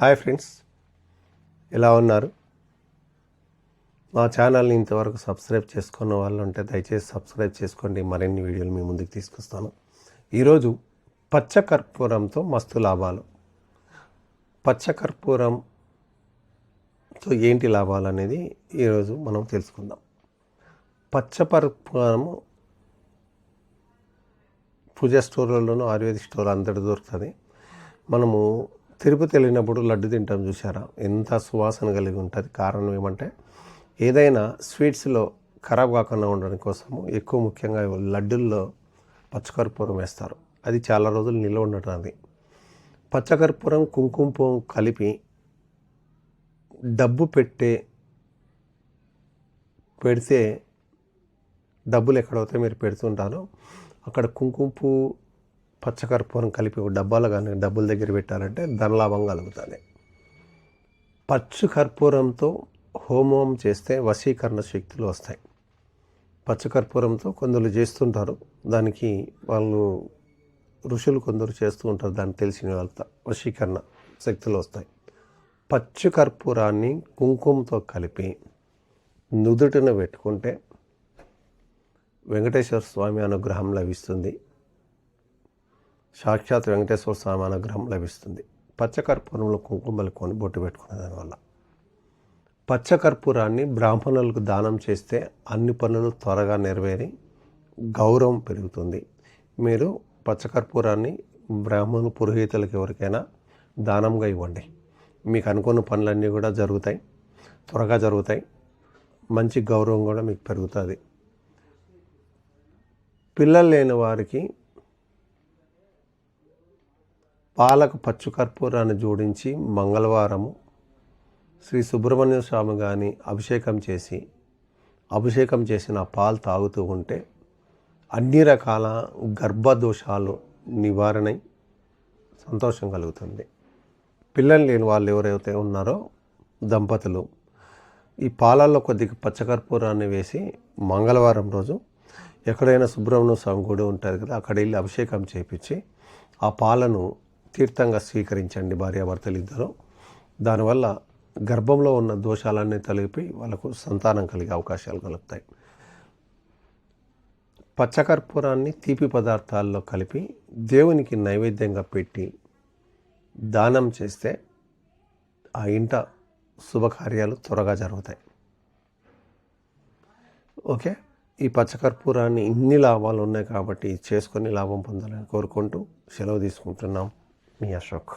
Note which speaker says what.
Speaker 1: Hi friends. ఎలా ఉన్నారు? మా ఛానల్ని ఇంతవరకు సబ్స్క్రైబ్ చేసుకున్న వాళ్ళు ఉంటే దయచేసి సబ్స్క్రైబ్ చేసుకోండి. మరిన్ని వీడియోలు మీ ముందుకు తీసుకొస్తాను. ఈరోజు పచ్చ కర్పూరంతో మస్తు లాభాలు. పచ్చ కర్పూరంతో ఏంటి లాభాలు అనేది ఈరోజు మనం తెలుసుకుందాం. పచ్చ కర్పూరము పూజ స్టోర్లలోనూ ఆయుర్వేదిక్ స్టోర్ అందరి దొరుకుతుంది. మనము తిరుపతి వెళ్ళినప్పుడు లడ్డు తింటాం చూసారా ఎంత సువాసన కలిగి ఉంటుంది. కారణం ఏమంటే ఏదైనా స్వీట్స్లో ఖరాబ్ కాకుండా ఉండడం కోసము ఎక్కువ ముఖ్యంగా లడ్డుల్లో పచ్చకర్పూరం వేస్తారు. అది చాలా రోజులు నిల్వ ఉండటం అది. పచ్చకర్పూరం కుంకుమ పువ్వు కలిపి డబ్బు పెట్టే పెడితే డబ్బులు ఎక్కడైతే మీరు పెడుతుంటారో అక్కడ కుంకుమ పువ్వు పచ్చకర్పూరం కలిపి ఒక డబ్బాలో కానీ డబ్బుల దగ్గర పెట్టారంటే ధనలాభం కలుగుతుంది. పచ్చు కర్పూరంతో హోమం చేస్తే వశీకరణ శక్తులు వస్తాయి. పచ్చకర్పూరంతో కొందరు చేస్తుంటారు. దానికి వాళ్ళు ఋషులు కొందరు చేస్తూ ఉంటారు. దాన్ని తెలిసిన వాళ్ళతో వశీకరణ శక్తులు వస్తాయి. పచ్చు కర్పూరాన్ని కుంకుమతో కలిపి నుదుటిన పెట్టుకుంటే వెంకటేశ్వర స్వామి అనుగ్రహం లభిస్తుంది. సాక్షాత్ వెంకటేశ్వర స్వామి అనుగ్రహం లభిస్తుంది. పచ్చకర్పూరంలో కుంకుమలు కొని బొట్టు పెట్టుకునే దానివల్ల పచ్చకర్పూరాన్ని బ్రాహ్మణులకు దానం చేస్తే అన్ని పనులు త్వరగా నెరవేరి గౌరవం పెరుగుతుంది. మీరు పచ్చకర్పూరాన్ని బ్రాహ్మణు పురోహితులకు ఎవరికైనా దానంగా ఇవ్వండి. మీకు అనుకున్న పనులన్నీ కూడా జరుగుతాయి. త్వరగా జరుగుతాయి. మంచి గౌరవం కూడా మీకు పెరుగుతుంది. పిల్లలు లేని వారికి పాలకు పచ్చు కర్పూరాన్ని జోడించి మంగళవారము శ్రీ సుబ్రహ్మణ్య స్వామి గారిని అభిషేకం చేసి అభిషేకం చేసిన పాలు తాగుతూ ఉంటే అన్ని రకాల గర్భదోషాలు నివారణై సంతోషం కలుగుతుంది. పిల్లలు లేని వాళ్ళు ఎవరైతే ఉన్నారో దంపతులు ఈ పాలల్లో కొద్దిగా పచ్చకర్పూరాన్ని వేసి మంగళవారం రోజు ఎక్కడైనా సుబ్రహ్మణ్య స్వామి గుడి ఉంటుంది కదా అక్కడ వెళ్ళి అభిషేకం చేయించి ఆ పాలను తీర్థంగా స్వీకరించండి భార్యాభర్తలు ఇద్దరు. దానివల్ల గర్భంలో ఉన్న దోషాలన్నీ తొలగిపోయి వాళ్ళకు సంతానం కలిగే అవకాశాలు కలుగుతాయి. పచ్చకర్పూరాన్ని తీపి పదార్థాల్లో కలిపి దేవునికి నైవేద్యంగా పెట్టి దానం చేస్తే ఆ ఇంట శుభకార్యాలు త్వరగా జరుగుతాయి. ఓకే? ఈ పచ్చకర్పూరాన్ని ఇన్ని లాభాలు ఉన్నాయి కాబట్టి చేసుకొని లాభం పొందాలని కోరుకుంటూ సెలవు తీసుకుంటున్నాం. మీ అశోక్